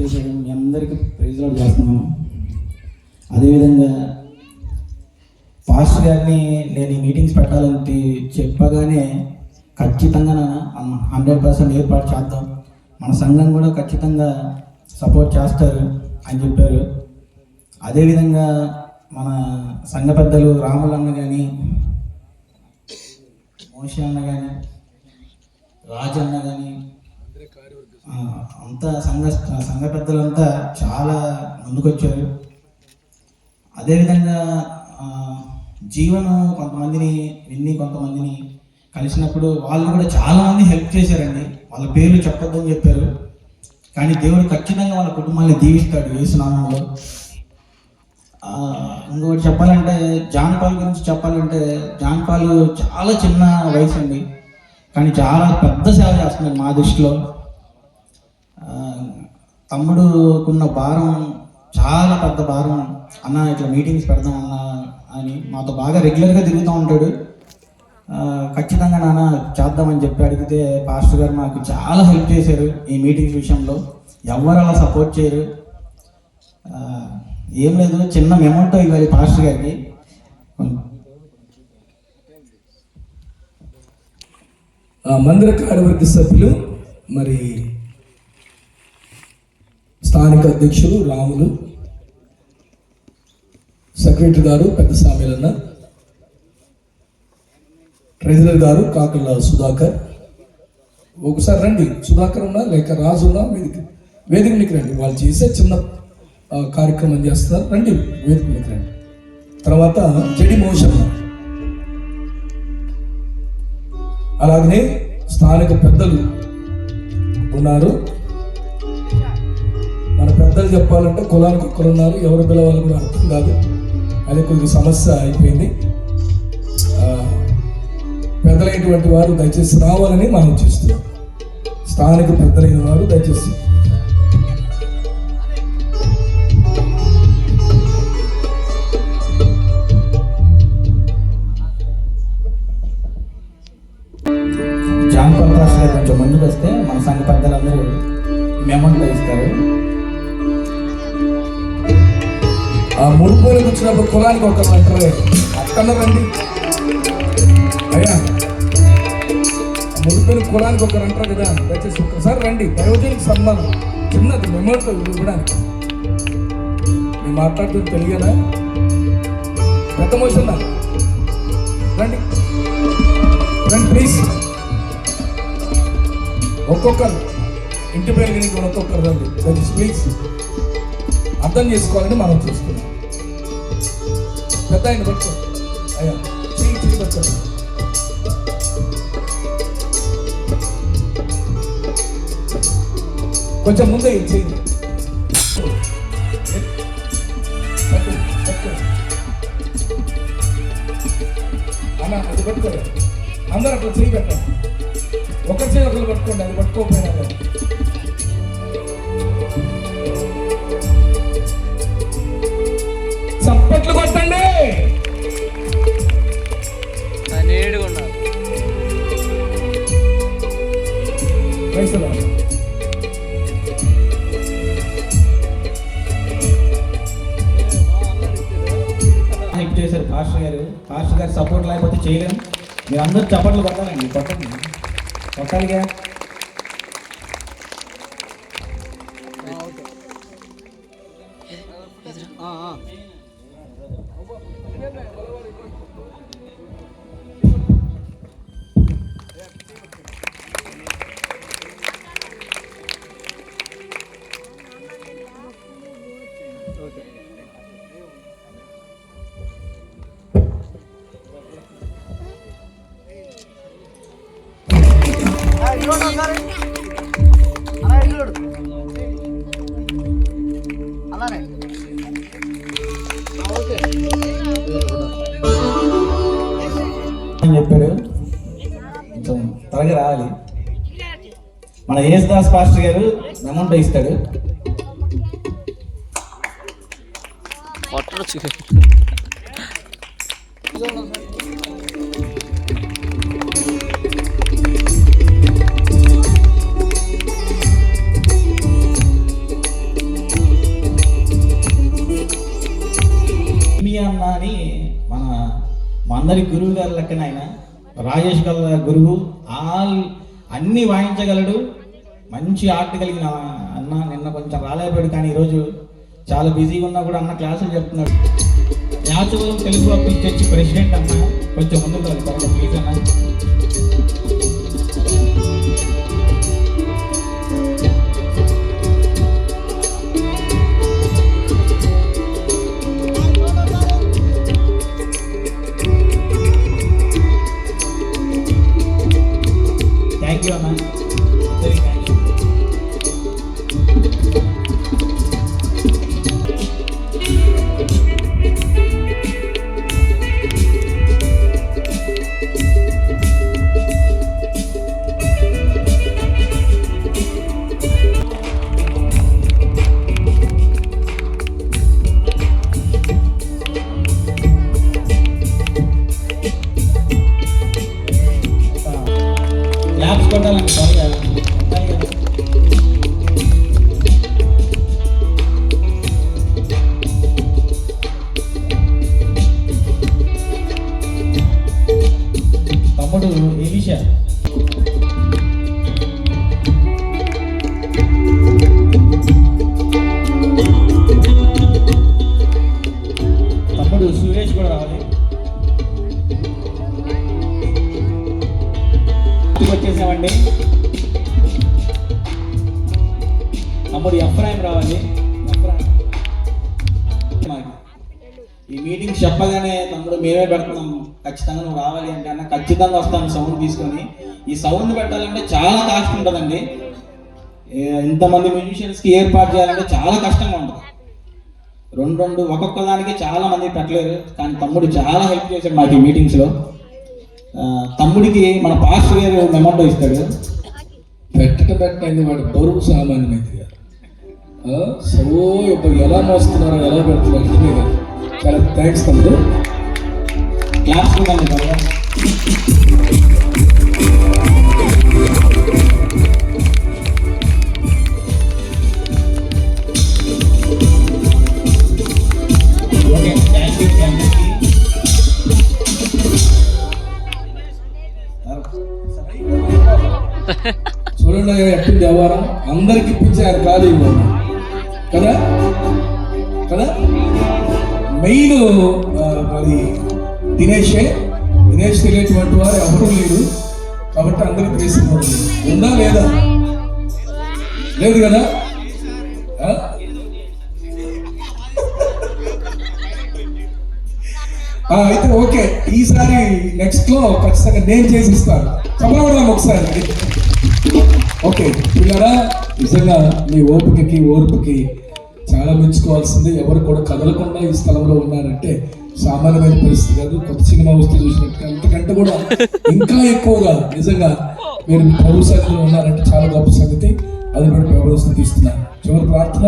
చేశాడు మీ అందరికీ ప్రైజ్లాడ్ చేస్తున్నాను. అదేవిధంగా పాస్టర్ గారిని నేను ఈ మీటింగ్స్ పెట్టాలని చెప్పగానే ఖచ్చితంగా హండ్రెడ్ పర్సెంట్ ఏర్పాటు చేద్దాం. మన సంఘం కూడా ఖచ్చితంగా సపోర్ట్ చేస్తారు అని చెప్పారు. అదేవిధంగా మన సంఘ పెద్దలు రాములన్న కానీ మోషి అన్న కానీ రాజన్న కానీ అంతా సంఘ సంఘ పెద్దలంతా చాలా ముందుకొచ్చారు. అదేవిధంగా జీవనం కొంతమందిని విన్ని కొంతమందిని కలిసినప్పుడు వాళ్ళు కూడా చాలామంది హెల్ప్ చేశారండి. వాళ్ళ పేర్లు చెప్పొద్దని చెప్పారు. కానీ దేవుడు ఖచ్చితంగా వాళ్ళ కుటుంబాన్ని దీవిస్తాడు వేసునామంలో ఇంకొకటి చెప్పాలంటే జాన్ పాల్ గురించి చెప్పాలంటే జాన్ పాల్ చాలా చిన్న వయసు అండి కానీ చాలా పెద్ద సేవ చేస్తున్నాడు మా దృష్టిలో. తమ్ముడుకున్న భారం చాలా పెద్ద భారం అన్న ఇట్లా మీటింగ్స్ పెడదాం అన్న అని మాతో బాగా రెగ్యులర్గా తిరుగుతూ ఉంటాడు. ఖచ్చితంగా నాన్న చేద్దామని చెప్పి అడిగితే పాస్టర్ గారు మాకు చాలా హెల్ప్ చేశారు ఈ మీటింగ్స్ విషయంలో. ఎవరు అలా సపోర్ట్ చేయరు. ఏం లేదు చిన్న మెమోటో ఇవ్వాలి పాస్టర్ గారికి. మందిర కార్యవర్గ సభ్యులు మరి స్థానిక అధ్యక్షులు రాములు సెక్రటరీ గారు పెద్ద సామీలన్న ట్రెజరర్ గారు కాకల సుధాకర్. ఒకసారి రండి. సుధాకర్ ఉన్నా లేక రాజు ఉన్నా వేదిక వేదిక మీకు రండి. వాళ్ళు చేసే చిన్న కార్యక్రమం చేస్తారు రండి వేదిక మీకు రండి. తర్వాత జడి మోషన్ అలాగనే స్థానిక పెద్దలు ఉన్నారు. అర్థాలు పెద్దలు చెప్పాలంటే కులానికి ఒక్కరు ఉన్నారు ఎవరు పిలవాలి కూడా అర్థం కాదు. అది కొద్దిగా సమస్య అయిపోయింది. పెద్దలైనటువంటి వారు దయచేసి రావాలని మనం చేస్తున్నాం. స్థానిక పెద్దలైన వారు దయచేసి. జాన్ పాల్ గారు కొంచెం ముందుకు వస్తే మన సంఘ పెద్దలందరూ మెమోటో ఇస్తారు. ఆ ముడుపులకు వచ్చినప్పుడు కులానికి ఒక అంటారు అక్కడ రండి. అయ్యా. ముడిపోయిన కులానికి ఒకరు అంటారు కదా. దయచేసి ఒక్కసారి రండి. ప్రయోజనకి సంబంధం. చిన్నది మెమోతో ఇవ్వడానికి. నేను మాట్లాడుతుంది తెలియదా? పెద్ద మోషన్ రండి. రండి ప్లీజ్ ఒక్కొక్కరు. ఇంటి పేరు గిరికి ఒక్కొక్కరు రండి. దయచేసి ప్లీజ్ అర్థం చేసుకోవాలని మనం చూస్తున్నాం. పెద్ద ఆయన పట్టుకో. అయ్యా చెయ్యి చెయ్యి పట్టుకో. కొంచెం ముందే ఈ చెయ్యి అన్న అది పట్టుకోలేదు అందరూ అట్లా చేయి పెట్టండి. ఒకరి చేయి ఒకరు పట్టుకోండి అది పట్టుకోకపోయినా సపోర్ట్ లేకపోతే చేయలేము. మీరు అందరూ చప్పట్లు కొట్టాలండి కొట్టండి. కొట్టాలిగా. అలానే. అని చెప్పాడు కొంచెం త్వరగా రావాలి. మన యేసుదాస్ పాస్టర్ గారు అమౌంట్ ఇస్తాడు. అన్న అని మన అందరి గురువు గారు లెక్కన ఆయన రాజేష్ గల గురువు ఆల్ అన్ని వాయించగలడు. మంచి ఆర్ట్ కలిగిన అన్న నిన్న కొంచెం రాలేపాడు కానీ ఈరోజు చాలా బిజీగా ఉన్నా కూడా అన్న క్లాసులు చెప్తున్నాడు. యాచవరం తెలుగు అప్పించి ప్రెసిడెంట్ అన్న కొంచెం ముందుకు వెళ్తాను ప్లీజ్ అన్న. ల్యాబ్స్ కొట్టాలండి త్వరగా కొట్టాలి కదా. తమ్ముడు ఎలీషా ఇంటికి వచ్చేసామండి. తమ్ముడు ఎఫ్రాయిం రావాలి. ఈ మీటింగ్ చెప్పగానే తమ్ముడు మేమే పెడుతున్నాం. ఖచ్చితంగా నువ్వు రావాలి అంటే అన్న ఖచ్చితంగా వస్తాను సౌండ్ తీసుకొని. ఈ సౌండ్ పెట్టాలంటే చాలా కాస్ట్ ఉంటుందండి. ఇంతమంది మ్యూజిషియన్స్కి ఏర్పాటు చేయాలంటే చాలా కష్టంగా ఉంటుంది. రెండు రెండు ఒక్కొక్క దానికి చాలా మంది పెట్టలేరు. కానీ తమ్ముడు చాలా హెల్ప్ చేశాడు మాకు ఈ మీటింగ్స్లో తమ్ముడికి మన పాస్టర్ గారు మెమంటో ఇస్తాడు పెట్టట పెట్టండి వాడు బరువు సామాన్యమైంది సో ఇప్పుడు ఎలా మోస్తున్నారో ఎలా పెడుతున్నారో. చాలా థ్యాంక్స్ తమ్ముడు. క్లాస్ చూడండి ఎప్పుడు అందరికి ఇప్పించి ఆయన కాదు ఇవ్వాలి కదా? కదా? మెయిన్ మరి దినేషే. దినేష్ తెలియటువంటి వారు ఎవరూ లేరు. కాబట్టి అందరికి తెలిసినవాడు ఉందా లేదా? లేదు కదా? అయితే ఓకే. ఈసారి నెక్స్ట్లో ఖచ్చితంగా నేను చేసి ఇస్తాను. ఒకసారి. ఓకే పిల్లరా నిజంగా మీ ఓపికకి ఓర్పుకి చాలా మెచ్చుకోవాల్సింది. ఎవరు కూడా కదలకుండా ఈ స్థలంలో ఉన్నారంటే సామాన్యమైన పరిస్థితి కాదు. కొత్త సినిమా వస్తే చూసినట్టుగా అంతకంటే కూడా ఇంకా ఎక్కువగా నిజంగా మీరు ప్రభు సంగతిలో ఉన్నారంటే చాలా గొప్ప సంగతి. అది కూడా ప్రభుత్వం తీస్తున్నారు. చివరి ప్రార్థన.